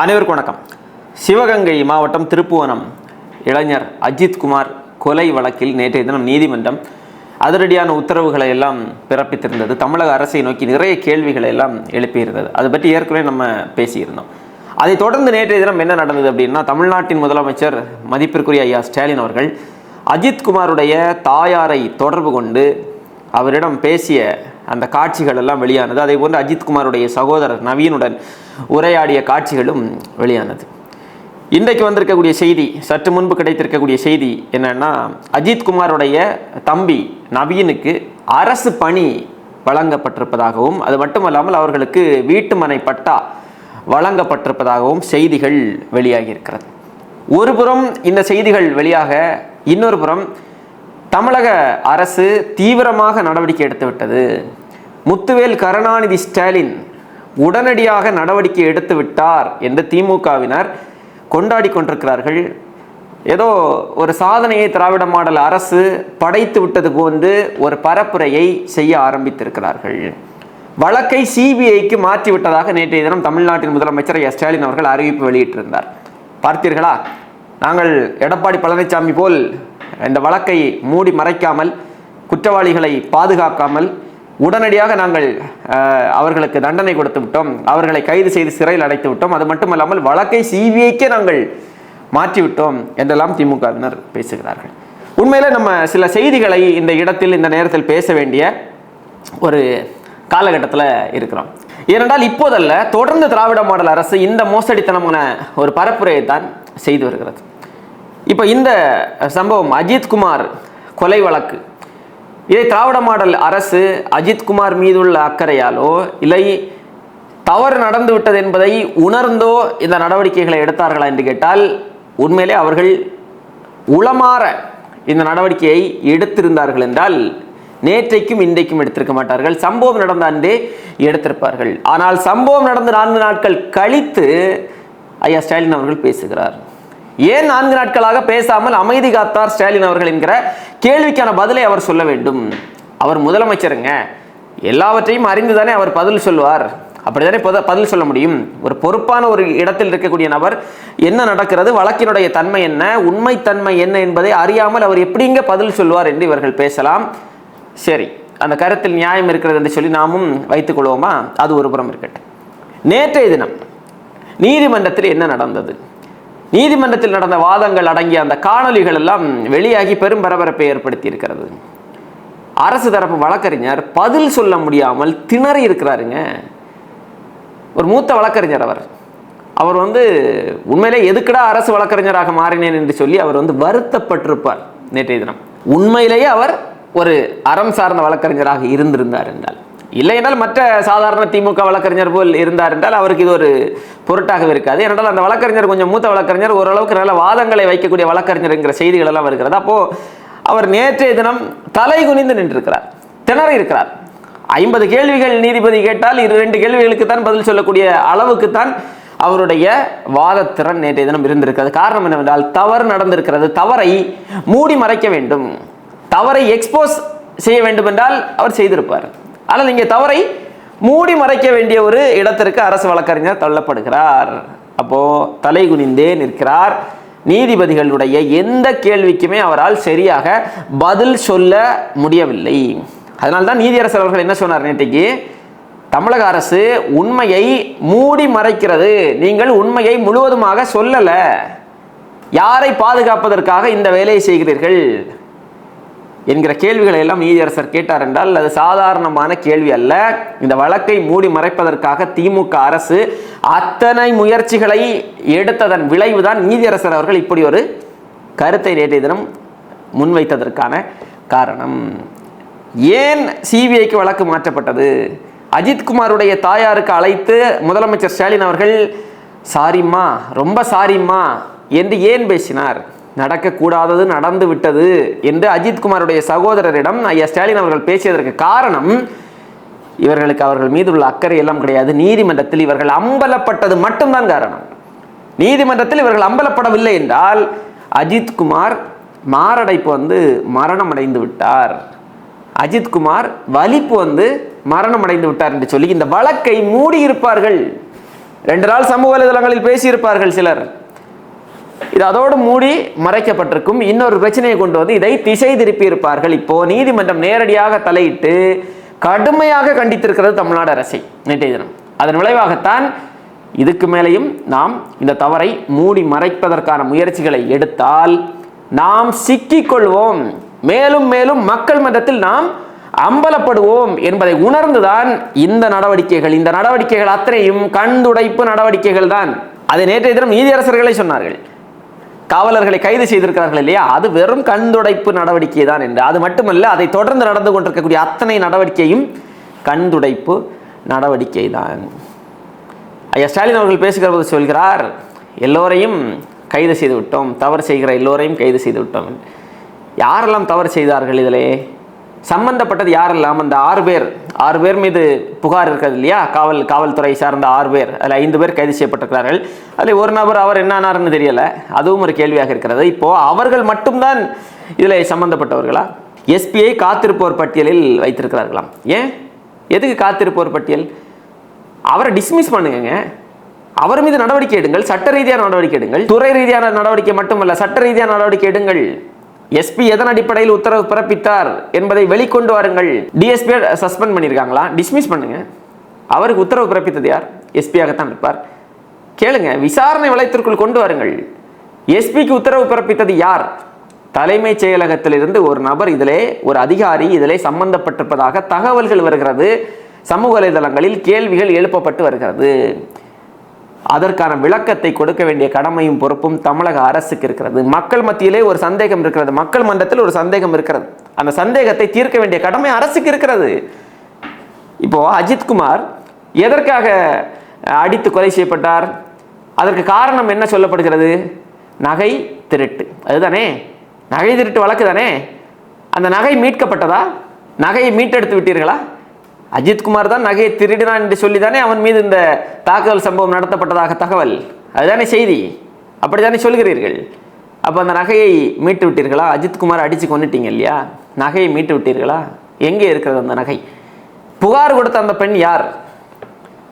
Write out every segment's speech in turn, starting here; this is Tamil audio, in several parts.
அனைவருக்கும் வணக்கம். சிவகங்கை மாவட்டம் திருப்புவனம் இளைஞர் அஜித்குமார் கொலை வழக்கில் நேற்றைய தினம் நீதிமன்றம் அதிரடியான உத்தரவுகளை எல்லாம் பிறப்பித்திருந்தது. தமிழக அரசை நோக்கி நிறைய கேள்விகளை எல்லாம் எழுப்பியிருந்தது. அதை பற்றி ஏற்கனவே நம்ம பேசியிருந்தோம். அதை தொடர்ந்து நேற்றைய தினம் என்ன நடந்தது அப்படின்னா தமிழ்நாட்டின் முதலமைச்சர் மதிப்பிற்குரிய ஐயா ஸ்டாலின் அவர்கள் அஜித்குமாருடைய தாயாரை தொடர்பு கொண்டு அவரிடம் பேசிய அந்த காட்சிகள் எல்லாம் வெளியானது. அதே போன்று அஜித்குமாருடைய சகோதரர் நவீனுடன் உரையாடிய காட்சிகளும் வெளியானது. இன்றைக்கு வந்திருக்கக்கூடிய செய்தி சற்று முன்பு கிடைத்திருக்கக்கூடிய செய்தி என்னன்னா அஜித்குமாருடைய தம்பி நவீனுக்கு அரசு பணி வழங்கப்பட்டிருப்பதாகவும் அது மட்டுமல்லாமல் அவர்களுக்கு வீட்டுமனை பட்டா வழங்கப்பட்டிருப்பதாகவும் செய்திகள் வெளியாகி இருக்கிறது ஒரு புறம் இந்த செய்திகள் வெளியாக இன்னொரு புறம் தமிழக அரசு தீவிரமாக நடவடிக்கை எடுத்துவிட்டது. முத்துவேல் கருணாநிதி ஸ்டாலின் உடனடியாக நடவடிக்கை எடுத்து விட்டார் என்று திமுகவினர் கொண்டாடி கொண்டிருக்கிறார்கள். ஏதோ ஒரு சாதனையை திராவிட மாடல் அரசு படைத்து விட்டது போன்று ஒரு பரப்புரையை செய்ய ஆரம்பித்திருக்கிறார்கள். வழக்கை சிபிஐக்கு மாற்றி விட்டதாக நேற்றைய தினம் தமிழ்நாட்டின் முதலமைச்சர் எஸ் ஸ்டாலின் அவர்கள் அறிவிப்பு வெளியிட்டிருந்தார். பார்த்தீர்களா? நாங்கள் எடப்பாடி பழனிசாமி போல் இந்த வழக்கை மூடி மறைக்காமல் குற்றவாளிகளை பாதுகாக்காமல் உடனடியாக நாங்கள் அவர்களுக்கு தண்டனை கொடுத்து விட்டோம். அவர்களை கைது செய்து சிறையில் அடைத்து விட்டோம். அது மட்டுமல்லாமல் வழக்கை சிபிஐக்கே நாங்கள் மாற்றிவிட்டோம் என்றெல்லாம் திமுகவினர் பேசுகிறார்கள். உண்மையில் நம்ம சில செய்திகளை இந்த இடத்தில் இந்த நேரத்தில் பேச வேண்டிய ஒரு காலகட்டத்தில் இருக்கிறோம். ஏனென்றால் இப்போதல்ல தொடர்ந்து திராவிட மாடல் அரசு இந்த மோசடித்தனமான ஒரு பரப்புரையை தான் செய்து வருகிறது. இப்போ இந்த சம்பவம் அஜித்குமார் கொலை வழக்கு. இதை திராவிட மாடல் அரசு அஜித்குமார் மீதுள்ள அக்கறையாலோ இல்லை தவறு நடந்து விட்டது என்பதை உணர்ந்தோ இந்த நடவடிக்கைகளை எடுத்தார்களா என்று கேட்டால் உண்மையிலே அவர்கள் உளமாற இந்த நடவடிக்கையை எடுத்திருந்தார்கள் என்றால் நேற்றைக்கும் இன்றைக்கும் எடுத்திருக்க மாட்டார்கள். சம்பவம் நடந்த அன்றே எடுத்திருப்பார்கள். ஆனால் சம்பவம் நடந்து நான்கு நாட்கள் கழித்து ஐயா ஸ்டாலின் அவர்கள் பேசுகிறார். ஏன் நான்கு நாட்களாக பேசாமல் அமைதி காத்தார் ஸ்டாலின் அவர்கள் என்கிற கேள்விக்கான பதிலை அவர் சொல்ல வேண்டும். அவர் முதலமைச்சருங்க. எல்லாவற்றையும் அறிந்துதானே அவர் பதில் சொல்வார் அப்படித்தானே பொத- பதில் சொல்ல முடியும். ஒரு பொறுப்பான ஒரு இடத்தில் இருக்கக்கூடிய நபர் என்ன நடக்கிறது? வழக்கினுடைய தன்மை என்ன? உண்மைத்தன்மை என்ன என்பதை அறியாமல் அவர் எப்படிங்க பதில் சொல்வார் என்று இவர்கள் பேசலாம். சரி அந்த கருத்தில் நியாயம் இருக்கிறது என்று சொல்லி நாமும் வைத்துக் கொள்வோமா? அது ஒரு புறம் இருக்கட்டும். நேற்றைய தினம் நீதிமன்றத்தில் என்ன நடந்தது? நீதிமன்றத்தில் நடந்த வாதங்கள் அடங்கிய அந்த காணொளிகள் எல்லாம் வெளியாகி பெரும் பரபரப்பை ஏற்படுத்தி இருக்கிறது அரசு தரப்பு வழக்கறிஞர் பதில் சொல்ல முடியாமல் திணறி இருக்கிறாருங்க. ஒரு மூத்த வழக்கறிஞர் அவர். அவர் வந்து உண்மையிலே எதுக்குடா அரசு வழக்கறிஞராக மாறினேன்? என்று சொல்லி அவர் வந்து வருத்தப்பட்டிருப்பார் நேற்றைய தினம். உண்மையிலேயே அவர் ஒரு அறம் சார்ந்த வழக்கறிஞராக இருந்திருந்தார் என்றால். இல்லை என்றால் மற்ற சாதாரண திமுக வழக்கறிஞர் போல் இருந்தார் என்றால் அவருக்கு இது ஒரு பொருட்டாகவே இருக்காது. ஏனென்றால் அந்த வழக்கறிஞர் கொஞ்சம் மூத்த வழக்கறிஞர் ஓரளவுக்கு நல்ல வாதங்களை வைக்கக்கூடிய வழக்கறிஞர் என்கிற செய்திகள் எல்லாம் வருகிறது அப்போ அவர் நேற்றைய தினம் தலை குனிந்து நின்றிருக்கிறார் திணறி இருக்கிறார். ஐம்பது கேள்விகள் நீதிபதி கேட்டால் இரு ரெண்டு கேள்விகளுக்கு தான் பதில் சொல்லக்கூடிய அளவுக்கு தான் அவருடைய வாதத்திறன் நேற்றைய தினம் இருந்திருக்கிறது. காரணம் என்னவென்றால் தவறு நடந்திருக்கிறது. தவறை மூடி மறைக்க வேண்டும். தவறை எக்ஸ்போஸ் செய்ய வேண்டும் என்றால் அவர் செய்திருப்பார். ஆனால் இங்கே தவறை மூடி மறைக்க வேண்டிய ஒரு இடத்திற்கு அரசு வழக்கறிஞர் தள்ளப்படுகிறார். அப்போ தலை குனிந்தே நிற்கிறார். நீதிபதிகளுடைய எந்த கேள்விக்குமே அவரால் சரியாக பதில் சொல்ல முடியவில்லை. அதனால்தான் நீதியரசர் அவர்கள் என்ன சொன்னார் நேற்றைக்கு? தமிழக அரசு உண்மையை மூடி மறைக்கிறது. நீங்கள் உண்மையை முழுவதுமாக சொல்லலை. யாரை பாதுகாப்பதற்காக இந்த வேலையை செய்கிறீர்கள்? என்கிற கேள்விகளை எல்லாம் நீதியரசர் கேட்டார் என்றால் அது சாதாரணமான கேள்வி அல்ல. இந்த வழக்கை மூடி மறைப்பதற்காக திமுக அரசு அத்தனை முயற்சிகளை எடுத்ததன் விளைவுதான் நீதியரசர் அவர்கள் இப்படி ஒரு கருத்தை நேற்றைய தினம் முன்வைத்ததற்கான காரணம். ஏன் சிபிஐக்கு வழக்கு மாற்றப்பட்டது? அஜித்குமாருடைய தாயாருக்கு அழைத்து முதலமைச்சர் ஸ்டாலின் அவர்கள் சாரிம்மா ரொம்ப சாரிம்மா என்று ஏன் பேசினார்? நடக்கக்கூடாதது நடந்து விட்டது என்று அஜித்குமாருடைய சகோதரரிடம் ஐயா ஸ்டாலின் அவர்கள் பேசியதற்கு காரணம் இவர்களுக்கு அவர்கள் மீது உள்ள அக்கறை எல்லாம் கிடையாது. நீதிமன்றத்தில் இவர்கள் அம்பலப்பட்டது மட்டும்தான் காரணம். நீதிமன்றத்தில் இவர்கள் அம்பலப்படவில்லை என்றால் அஜித்குமார் மாரடைப்பு வந்து மரணம் அடைந்து விட்டார் அஜித்குமார் வலிப்பு வந்து மரணம் அடைந்து விட்டார் என்று சொல்லி இந்த வழக்கை மூடியிருப்பார்கள். ரெண்டு நாள் சமூக வலைதளங்களில் பேசியிருப்பார்கள் சிலர். இது அதோடு மூடி மறைக்கப்பட்டிருக்கும். இன்னொரு பிரச்சனையை கொண்டு வந்து இதை திசை திருப்பி இருப்பார்கள் இப்போ நீதிமன்றம் நேரடியாக தலையிட்டு கடுமையாக கண்டித்திருக்கிறது தமிழ்நாடு அரசை நேற்றைய தினம். அதன் விளைவாகத்தான் இதுக்கு மேலேயும் நாம் இந்த தவறை மூடி மறைப்பதற்கான முயற்சிகளை எடுத்தால் நாம் சிக்கிக்கொள்வோம் மேலும் மேலும் மக்கள் மன்றத்தில் நாம் அம்பலப்படுவோம் என்பதை உணர்ந்துதான் இந்த நடவடிக்கைகள் இந்த நடவடிக்கைகள் அத்தனையும் கண்துடைப்பு நடவடிக்கைகள் தான். அதை நேற்றைய தினம் நீதியரசர்களே சொன்னார்கள். காவலர்களை கைது செய்திருக்கிறார்கள் இல்லையா? அது வெறும் கண்துடைப்பு நடவடிக்கை தான் என்று. அது மட்டுமல்ல அதை தொடர்ந்து நடந்து கொண்டிருக்கக்கூடிய அத்தனை நடவடிக்கையும் கண்துடைப்பு நடவடிக்கை தான். ஐயா ஸ்டாலின் அவர்கள் பேசுகிற போது சொல்கிறார் எல்லோரையும் கைது செய்து விட்டோம் தவறு செய்கிற எல்லோரையும் கைது செய்து விட்டோம் யாரெல்லாம் தவறு செய்தார்கள் இதிலே? சம்பந்தப்பட்டது யாரெல்லாம்? அந்த ஆறு பேர். ஆறு பேர் மீது புகார் இருக்கிறது இல்லையா? காவல் காவல்துறை சார்ந்த ஆறு பேர். அதில் ஐந்து பேர் கைது செய்யப்பட்டிருக்கிறார்கள். அதில் ஒரு நபர் அவர் என்ன தெரியலை. அதுவும் ஒரு கேள்வியாக இருக்கிறது. இப்போது அவர்கள் மட்டும்தான் இதில் சம்பந்தப்பட்டவர்களா? எஸ்பிஐ காத்திருப்போர் பட்டியலில் வைத்திருக்கிறார்களாம். ஏன்? எதுக்கு காத்திருப்போர் பட்டியல்? அவரை டிஸ்மிஸ் பண்ணுங்க அவர் மீது நடவடிக்கை எடுங்கள். சட்ட ரீதியான நடவடிக்கை எடுங்கள். துறை ரீதியான நடவடிக்கை மட்டுமல்ல சட்ட ரீதியான நடவடிக்கை எடுங்கள். எஸ்பி எதன் அடிப்படையில் உத்தரவு பிறப்பித்தார் என்பதை வெளிக்கொண்டு வாருங்கள். டிஎஸ்பி சஸ்பெண்ட் பண்ணியிருக்காங்களா டிஸ்மிஸ் பண்ணுங்க. அவருக்கு உத்தரவு பிறப்பித்தது யார்? எஸ்பியாகத்தான் இருப்பார். கேளுங்க விசாரணை வளையத்திற்குள் கொண்டு வாருங்கள். எஸ்பிக்கு உத்தரவு பிறப்பித்தது யார்? தலைமைச் செயலகத்திலிருந்து ஒரு நபர் இதிலே ஒரு அதிகாரி இதிலே சம்பந்தப்பட்டிருப்பதாக தகவல்கள் வருகிறது. சமூக வலைதளங்களில் கேள்விகள் எழுப்பப்பட்டு வருகிறது. அதற்கான விளக்கத்தை கொடுக்க வேண்டிய கடமையும் பொறுப்பும் தமிழக அரசுக்கு இருக்கிறது. மக்கள் மத்தியிலே ஒரு சந்தேகம் இருக்கிறது. மக்கள் மன்றத்தில் ஒரு சந்தேகம் இருக்கிறது. அந்த சந்தேகத்தை தீர்க்க வேண்டிய கடமை அரசுக்கு இருக்கிறது. இப்போ அஜித்குமார் எதற்காக அடித்து கொலை செய்யப்பட்டார்? அதற்கு காரணம் என்ன சொல்லப்படுகிறது? நகை திருட்டு. அதுதானே? நகை திருட்டு வழக்கு தானே? அந்த நகை மீட்கப்பட்டதா? நகையை மீட்டெடுத்து விட்டீர்களா? அஜித்குமார் தான் நகையை திருடினான் என்று சொல்லி தானே அவன் மீது இந்த தாக்குதல் சம்பவம் நடத்தப்பட்டதாக தகவல். அதுதானே செய்தி. அப்படித்தானே சொல்கிறீர்கள். அப்போ அந்த நகையை மீட்டு விட்டீர்களா? அஜித்குமார் அடித்து கொண்டுட்டீங்க இல்லையா? நகையை மீட்டு விட்டீர்களா? எங்கே இருக்கிறது அந்த நகை? புகார் கொடுத்த அந்த பெண் யார்?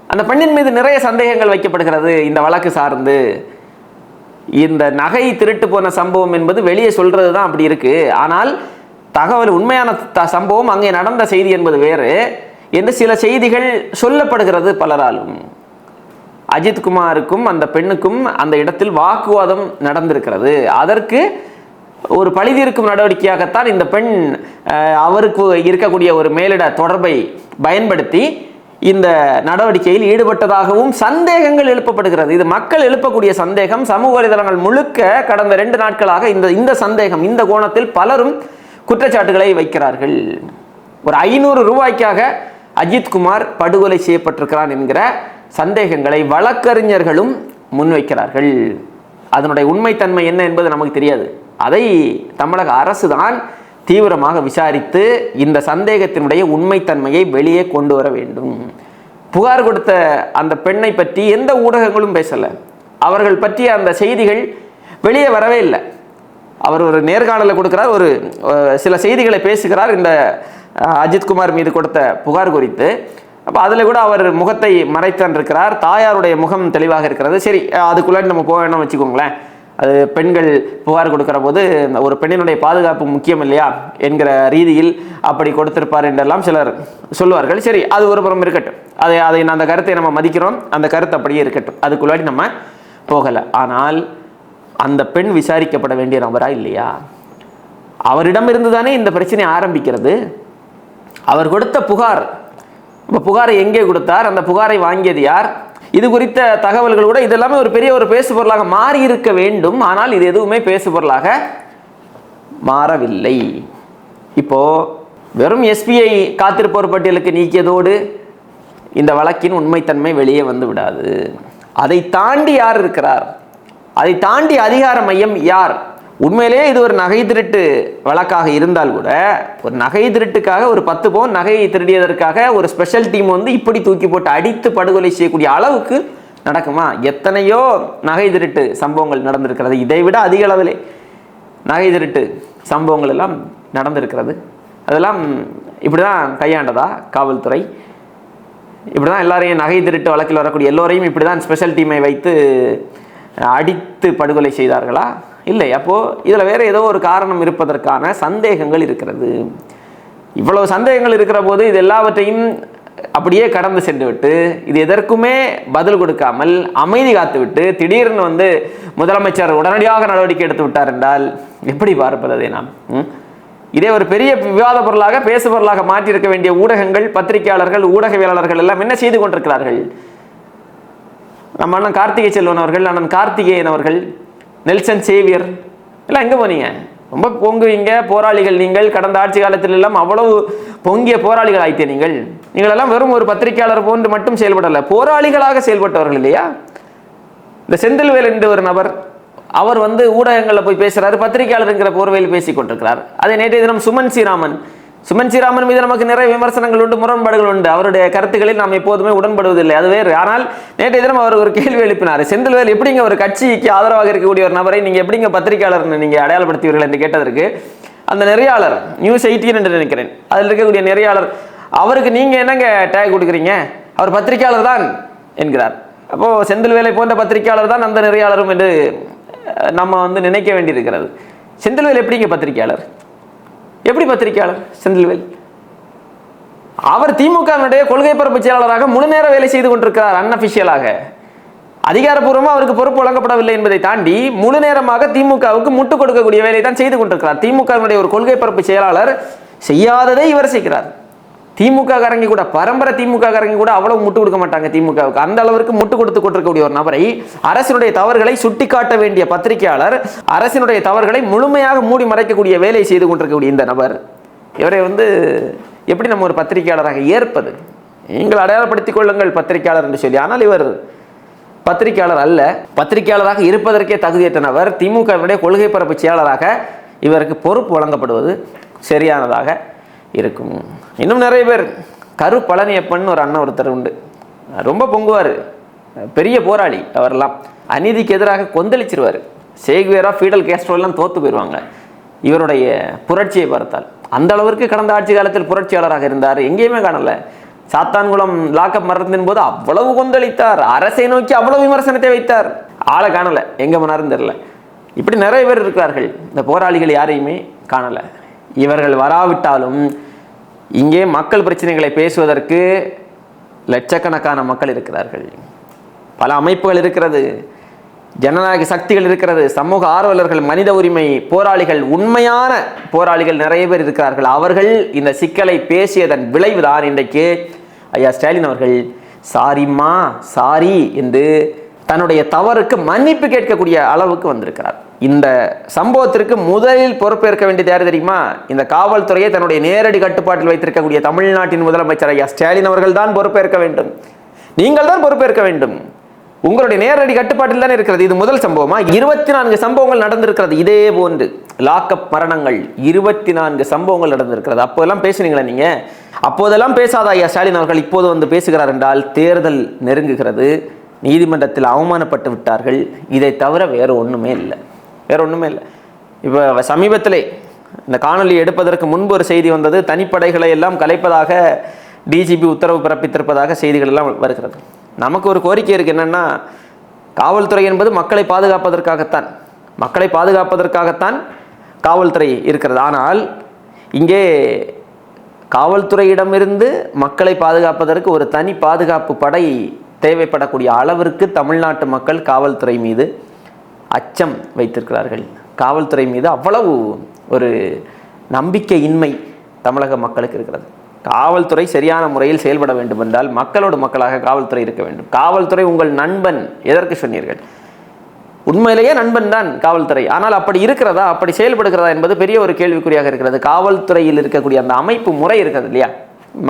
அந்த பெண்ணின் மீது நிறைய சந்தேகங்கள் வைக்கப்படுகிறது இந்த வழக்கு சார்ந்து. இந்த நகை திருட்டு போன சம்பவம் என்பது வெளியே சொல்றது தான் அப்படி இருக்கு. ஆனால் தகவல் உண்மையான த- சம்பவம் அங்கே நடந்த செய்தி என்பது வேறு. என்று சில செய்திகள் சொல்லப்படுகிறது பலராலும். அஜித்குமாருக்கும் அந்த பெண்ணுக்கும் அந்த இடத்தில் வாக்குவாதம் நடந்திருக்கிறது. அதற்கு ஒரு பழிதீர்க்கும் நடவடிக்கையாகத்தான் இந்த பெண் அவருக்கு இருக்கக்கூடிய ஒரு மேலிட தொடர்பை பயன்படுத்தி இந்த நடவடிக்கையில் ஈடுபட்டதாகவும் சந்தேகங்கள் எழுப்பப்படுகிறது. இது மக்கள் எழுப்பக்கூடிய சந்தேகம். சமூக வலைதளங்கள் முழுக்க கடந்த ரெண்டு நாட்களாக இந்த இந்த சந்தேகம் இந்த கோணத்தில் பலரும் குற்றச்சாட்டுகளை வைக்கிறார்கள். ஒரு ஐநூறு ரூபாய்க்காக அஜித்குமார் படுகொலை செய்யப்பட்டிருக்கிறான் என்கிற சந்தேகங்களை வழக்கறிஞர்களும் முன்வைக்கிறார்கள். அதனுடைய உண்மைத்தன்மை என்ன என்பது நமக்கு தெரியாது. அதை தமிழக அரசு தான் தீவிரமாக விசாரித்து இந்த சந்தேகத்தினுடைய உண்மைத்தன்மையை வெளியே கொண்டு வர வேண்டும். புகார் கொடுத்த அந்த பெண்ணை பற்றி எந்த ஊடகங்களும் பேசலை. அவர்கள் பற்றிய அந்த செய்திகள் வெளியே வரவே இல்லை. அவர் ஒரு நேர்காணலை கொடுக்கிறார் ஒரு சில செய்திகளை பேசுகிறார். இந்த அஜித்குமார் மீது கொடுத்த புகார் குறித்து. அப்போ அதில் கூட அவர் முகத்தை மறைத்தான் இருக்கிறார் தாயாருடைய முகம் தெளிவாக இருக்கிறது. சரி அஹ், அதுக்குள்ளாடி நம்ம போக வேணும்னு வச்சுக்கோங்களேன். அது பெண்கள் புகார் கொடுக்குற போது இந்த ஒரு பெண்ணினுடைய பாதுகாப்பு முக்கியம் இல்லையா என்கிற ரீதியில் அப்படி கொடுத்திருப்பார் என்றெல்லாம் சிலர் சொல்லுவார்கள். சரி அது ஒரு புறம் இருக்கட்டும். அதை அதை அந்த கருத்தை நம்ம மதிக்கிறோம். அந்த கருத்து அப்படியே இருக்கட்டும். அதுக்குள்ளாடி நம்ம போகலை. ஆனால் அந்த பெண் விசாரிக்கப்பட வேண்டிய நபரா இல்லையா? அவரிடமிருந்து தானே இந்த பிரச்சனை ஆரம்பிக்கிறது. அவர் கொடுத்த புகார். இப்போ புகாரை எங்கே கொடுத்தார்? அந்த புகாரை வாங்கியது யார்? இது குறித்த தகவல்கள் கூட இதெல்லாமே ஒரு பெரிய ஒரு பேசு பொருளாக மாறி இருக்க வேண்டும். ஆனால் இது எதுவுமே பேசு பொருளாக மாறவில்லை. இப்போ வெறும் எஸ்பிஐ காத்திருப்போர் பட்டியலுக்கு நீக்கியதோடு இந்த வழக்கின் உண்மைத்தன்மை வெளியே வந்து விடாது. அதை தாண்டி யார் இருக்கிறார்? அதை தாண்டி அதிகார மையம் யார்? உண்மையிலேயே இது ஒரு நகை திருட்டு வழக்காக இருந்தால் கூட ஒரு நகை திருட்டுக்காக ஒரு பத்து பவுன் நகையை திருடியதற்காக ஒரு ஸ்பெஷல் டீம் வந்து இப்படி தூக்கி போட்டு அடித்து படுகொலை செய்யக்கூடிய அளவுக்கு நடக்குமா? எத்தனையோ நகை திருட்டு சம்பவங்கள் நடந்திருக்கிறது. இதை விட அதிக அளவில் நகை திருட்டு சம்பவங்கள் எல்லாம் நடந்திருக்கிறது. அதெல்லாம் இப்படி தான் கையாண்டதா காவல்துறை? இப்படி தான் எல்லாரையும் நகை திருட்டு வழக்கில் வரக்கூடிய எல்லோரையும் இப்படி தான் ஸ்பெஷல் டீமை வைத்து அடித்து படுகொலை செய்தார்களா? இல்லை அப்போது இதில் வேறு ஏதோ ஒரு காரணம் இருப்பதற்கான சந்தேகங்கள் இருக்கிறது. இவ்வளவு சந்தேகங்கள் இருக்கிற போது இது எல்லாவற்றையும் அப்படியே கடந்து சென்று விட்டு இது எதற்குமே பதில் கொடுக்காமல் அமைதி காத்து விட்டு திடீர்னு வந்து முதலமைச்சர் உடனடியாக நடவடிக்கை எடுத்து விட்டார் என்றால் எப்படி பார்ப்பது அதை நாம் இதே ஒரு பெரிய விவாத பொருளாக பேசு பொருளாக மாற்றியிருக்க வேண்டிய ஊடகங்கள் பத்திரிகையாளர்கள் ஊடகவியலாளர்கள் எல்லாம் என்ன செய்து கொண்டிருக்கிறார்கள்? நம்ம அண்ணன் கார்த்திகை செல்வன் அவர்கள் அண்ணன் கார்த்திகேயன் அவர்கள் நெல்சன் சேவியர். எல்லாம் எங்கே போனீங்க? ரொம்ப பொங்குவீங்க போராளிகள் நீங்கள். கடந்த ஆட்சி காலத்தில் எல்லாம் அவ்வளவு பொங்கிய போராளிகள் ஆயிட்டே நீங்கள். நீங்களெல்லாம் வெறும் ஒரு பத்திரிகையாளர் போன்று மட்டும் செயல்படலை. போராளிகளாக செயல்பட்டவர்கள் இல்லையா? இந்த செந்தில்வேல் என்று ஒரு நபர் அவர் வந்து ஊடகங்களில் போய் பேசுறாரு பத்திரிகையாளருங்கிற போர்வையில் பேசிக் கொண்டிருக்கிறார். அதே நேற்றைய தினம் சுமன் ஸ்ரீராமன் சுமன் ஸ்ரீராமன் மீது நமக்கு நிறைய விமர்சனங்கள் உண்டு முரண்பாடுகள் உண்டு. அவருடைய கருத்துக்களில் நாம் எப்போதுமே உடன்படுவதில்லை. அது வேறு. ஆனால் நேற்றைய தினம் அவர் ஒரு கேள்வி எழுப்பினார். செந்தில்வேல் எப்படிங்க ஒரு கட்சிக்கு ஆதரவாக இருக்கக்கூடிய ஒரு நபரை நீங்க எப்படிங்க பத்திரிகையாளர் நீங்க அடையாளப்படுத்துவீர்கள் என்று கேட்டதற்கு அந்த நிறையாளர் நியூஸ் எயிட்டீன் என்று நினைக்கிறேன். அதில் இருக்கக்கூடிய நிறையாளர் அவருக்கு நீங்க என்னங்க டேக் கொடுக்குறீங்க? அவர் பத்திரிகையாளர் தான் என்கிறார். அப்போ செந்தில்வேலை போன்ற பத்திரிகையாளர் தான் அந்த நிறையாளரும் என்று நம்ம வந்து நினைக்க வேண்டியிருக்கிறது. செந்தில்வேல் எப்படிங்க பத்திரிகையாளர்? எப்படி பத்திரிகையாளர் செந்தில்வேல். அவர் திமுகவினுடைய கொள்கை பரப்பு செயலாளராக முழு நேர வேலை செய்து கொண்டிருக்கிறார் அன்அபிஷியலாக அதிகாரப்பூர்வமாக அவருக்கு பொறுப்பு வழங்கப்படவில்லை என்பதை தாண்டி முழு நேரமாக திமுகவுக்கு முட்டு கொடுக்கக்கூடிய வேலையை தான் செய்து கொண்டிருக்கிறார். திமுகவினுடைய ஒரு கொள்கை பரப்பு செயலாளர் செய்யாததை இவர் செய்கிறார். திமுக காரங்க கூட பரம்பரை திமுக காரங்க கூட அவ்வளவு முட்டு கொடுக்க மாட்டாங்க திமுகவுக்கு. அந்த அளவிற்கு முட்டு கொடுத்து கொண்டிருக்கக்கூடிய ஒரு நபரை அரசினுடைய தவறுகளை சுட்டிக்காட்ட வேண்டிய பத்திரிகையாளர் அரசினுடைய தவறுகளை முழுமையாக மூடி மறைக்கக்கூடிய வேலையை செய்து கொண்டிருக்கக்கூடிய இந்த நபர் இவரை வந்து எப்படி நம்ம ஒரு பத்திரிகையாளராக ஏற்பது? நீங்கள் அடையாளப்படுத்திக் கொள்ளுங்கள் பத்திரிகையாளர் என்று சொல்லி. ஆனால் இவர் பத்திரிகையாளர் அல்ல. பத்திரிகையாளராக இருப்பதற்கே தகுதியற்ற நபர். திமுகவினுடைய கொள்கை பரப்பு செயலாளராக இவருக்கு பொறுப்பு வழங்கப்படுவது சரியானதாக இருக்கும். இன்னும் நிறைய பேர். கரு பழனியப்பன் ஒரு அண்ணன் ஒருத்தர் உண்டு. ரொம்ப பொங்குவார். பெரிய போராளி அவரெல்லாம். அநீதிக்கு எதிராக கொந்தளிச்சிருவார். சேகுவேரா ஃபீடல் கேஸ்ட்ரோல்லாம் தோற்று போயிடுவாங்க இவருடைய புரட்சியை பார்த்தால். அந்த அளவிற்கு கடந்த ஆட்சி காலத்தில் புரட்சியாளராக இருந்தார். எங்கேயுமே காணலை. சாத்தான்குளம் லாக்அப் மறந்தின் போது அவ்வளவு கொந்தளித்தார். அரசை நோக்கி அவ்வளவு விமர்சனத்தை வைத்தார். ஆளை காணலை. எங்கே மணாருன்னு தெரில இப்படி நிறைய பேர் இருக்கிறார்கள். இந்த போராளிகள் யாரையுமே காணலை. இவர்கள் வராவிட்டாலும் இங்கே மக்கள் பிரச்சனைகளை பேசுவதற்கு லட்சக்கணக்கான மக்கள் இருக்கிறார்கள். பல அமைப்புகள் இருக்கிறது. ஜனநாயக சக்திகள் இருக்கிறது. சமூக ஆர்வலர்கள் மனித உரிமை போராளிகள் உண்மையான போராளிகள் நிறைய பேர் இருக்கிறார்கள். அவர்கள் இந்த சிக்கலை பேசியதன் விளைவுதான் இன்றைக்கு ஐயா ஸ்டாலின் அவர்கள் சாரிம்மா சாரி என்று தன்னுடைய தவறுக்கு மன்னிப்பு கேட்கக்கூடிய அளவுக்கு வந்திருக்கிறார். இந்த சம்பவத்திற்கு முதலில் பொறுப்பேற்க வேண்டியது யார் தெரியுமா? இந்த காவல்துறையை தன்னுடைய நேரடி கட்டுப்பாட்டில் வைத்திருக்கக்கூடிய தமிழ்நாட்டின் முதலமைச்சர் ஐயா ஸ்டாலின் அவர்கள் தான் பொறுப்பேற்க வேண்டும். நீங்கள் தான் பொறுப்பேற்க வேண்டும். உங்களுடைய நேரடி கட்டுப்பாட்டில் தான் இருக்கிறது. இது முதல் சம்பவமா? இருபத்தி நான்கு சம்பவங்கள் நடந்திருக்கிறது. இதே போன்று லாக்அப் மரணங்கள். இருபத்தி நான்கு சம்பவங்கள் நடந்திருக்கிறது. அப்போதெல்லாம் பேசுனீங்களா நீங்க? அப்போதெல்லாம் பேசாத ஐயா ஸ்டாலின் அவர்கள் இப்போது வந்து பேசுகிறார் என்றால் தேர்தல் நெருங்குகிறது. நீதிமன்றத்தில் அவமானப்பட்டு விட்டார்கள். இதை தவிர வேறு ஒன்றுமே இல்லை. வேற ஒன்றுமே இல்லை. இப்போ சமீபத்திலே இந்த காணொலி எடுப்பதற்கு முன்பு ஒரு செய்தி வந்தது. தனிப்படைகளை எல்லாம் கலைப்பதாக டிஜிபி உத்தரவு பிறப்பித்திருப்பதாக செய்திகள் எல்லாம் வருகிறது. நமக்கு ஒரு கோரிக்கை இருக்குது என்னென்னா காவல்துறை என்பது மக்களை பாதுகாப்பதற்காகத்தான். மக்களை பாதுகாப்பதற்காகத்தான் காவல்துறை இருக்கிறது. ஆனால் இங்கே காவல்துறையிடமிருந்து மக்களை பாதுகாப்பதற்கு ஒரு தனி பாதுகாப்பு படை தேவைப்படக்கூடிய அளவிற்கு தமிழ்நாட்டு மக்கள் காவல்துறை மீது அச்சம் வைத்திருக்கிறார்கள். காவல்துறை மீது அவ்வளவு ஒரு நம்பிக்கையின்மை தமிழக மக்களுக்கு இருக்கிறது. காவல்துறை சரியான முறையில் செயல்பட வேண்டும் என்றால் மக்களோடு மக்களாக காவல்துறை இருக்க வேண்டும். காவல்துறை உங்கள் நண்பன் எதற்கு சொன்னீர்கள்? உண்மையிலேயே நண்பன் தான் காவல்துறை. ஆனால் அப்படி இருக்கிறதா? அப்படி செயல்படுகிறதா என்பது பெரிய ஒரு கேள்விக்குறியாக இருக்கிறது. காவல்துறையில் இருக்கக்கூடிய அந்த அமைப்பு முறை இருக்கிறது இல்லையா?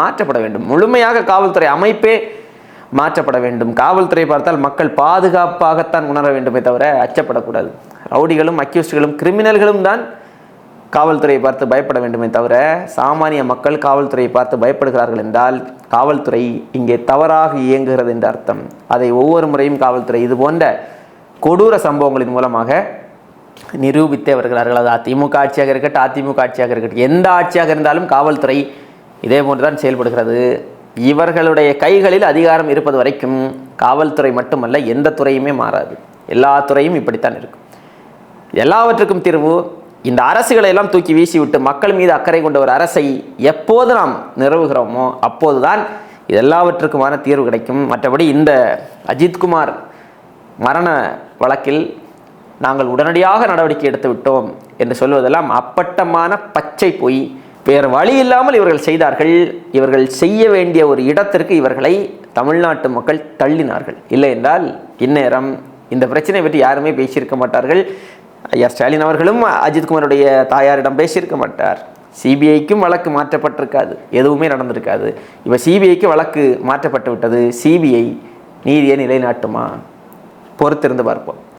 மாற்றப்பட வேண்டும். முழுமையாக காவல்துறை அமைப்பே மாற்றப்பட வேண்டும். காவல்துறை பார்த்தால் மக்கள் பாதுகாப்பாகத்தான் உணர வேண்டுமே தவிர அச்சப்படக்கூடாது. ரவுடிகளும் அக்யூஸ்டுகளும் கிரிமினல்களும் தான் காவல்துறையை பார்த்து பயப்பட வேண்டுமே தவிர சாமானிய மக்கள் காவல்துறையை பார்த்து பயப்படுகிறார்கள் என்றால் காவல்துறை இங்கே தவறாக இயங்குகிறது என்ற அர்த்தம். அதை ஒவ்வொரு முறையும் காவல்துறை இது போன்ற கொடூர சம்பவங்களின் மூலமாக நிரூபித்தே வருகிறார்கள். அது அதிமுக ஆட்சியாக இருக்கட்டும் அதிமுக ஆட்சியாக இருக்கட்டும் எந்த ஆட்சியாக இருந்தாலும் காவல்துறை இதே போன்று தான் செயல்படுகிறது. இவர்களுடைய கைகளில் அதிகாரம் இருப்பது வரைக்கும் காவல்துறை மட்டுமல்ல எந்த துறையுமே மாறாது. எல்லா துறையும் இப்படித்தான் இருக்கும். எல்லாவற்றுக்கும் தீர்வு இந்த அரசுகளை எல்லாம் தூக்கி வீசிவிட்டு மக்கள் மீது அக்கறை கொண்ட ஒரு அரசை எப்போது நாம் நிறுவுகிறோமோ அப்போதுதான் இது எல்லாவற்றுக்குமான தீர்வு கிடைக்கும். மற்றபடி இந்த அஜித்குமார் மரண வழக்கில் நாங்கள் உடனடியாக நடவடிக்கை எடுத்து விட்டோம் என்று சொல்வதெல்லாம் அப்பட்டமான பச்சை பொய். வேறு வழி இல்லாமல் இவர்கள் செய்தார்கள். இவர்கள் செய்ய வேண்டிய ஒரு இடத்திற்கு இவர்களை தமிழ்நாட்டு மக்கள் தள்ளினார்கள். இல்லை என்றால் இந்நேரம் இந்த பிரச்சனை பற்றி யாருமே பேசியிருக்க மாட்டார்கள். ஐயா ஸ்டாலின் அவர்களும் அஜித்குமாருடைய தாயாரிடம் பேசியிருக்க மாட்டார். சிபிஐக்கும் வழக்கு மாற்றப்பட்டிருக்காது. எதுவுமே நடந்திருக்காது. இப்போ சிபிஐக்கு வழக்கு மாற்றப்பட்டு விட்டது. சிபிஐ நீதியை நிலைநாட்டுமா? பொறுத்திருந்து பார்ப்போம்.